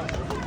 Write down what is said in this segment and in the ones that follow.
어.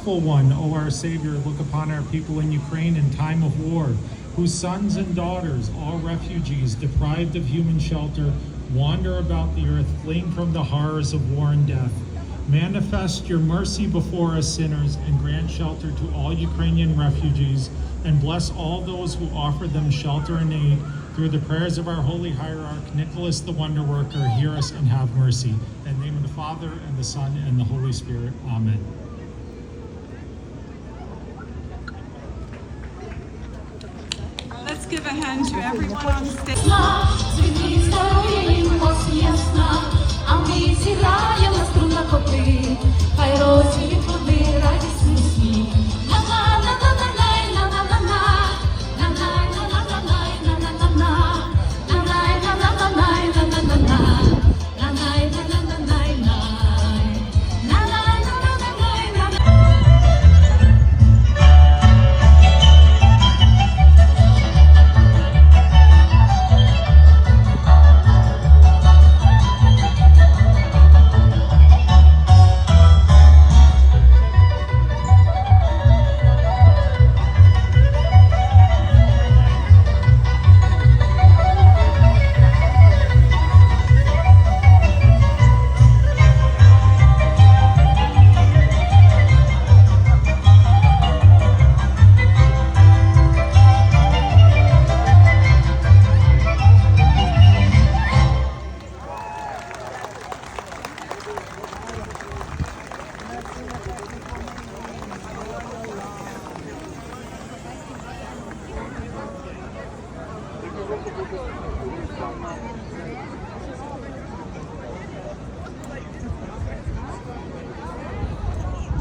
Merciful one, O our Savior, look upon our people in Ukraine in time of war, whose sons and daughters, all refugees, deprived of human shelter, wander about the earth, fleeing from the horrors of war and death. Manifest your mercy before us sinners and grant shelter to all Ukrainian refugees, and bless all those who offer them shelter and aid. Through the prayers of our holy hierarch, Nicholas the Wonder Worker, hear us and have mercy. In the name of the Father, and the Son, and the Holy Spirit. Amen. Give a hand to everyone on stage.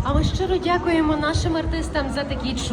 А ми щиро дякуємо нашим артистам за такі чудові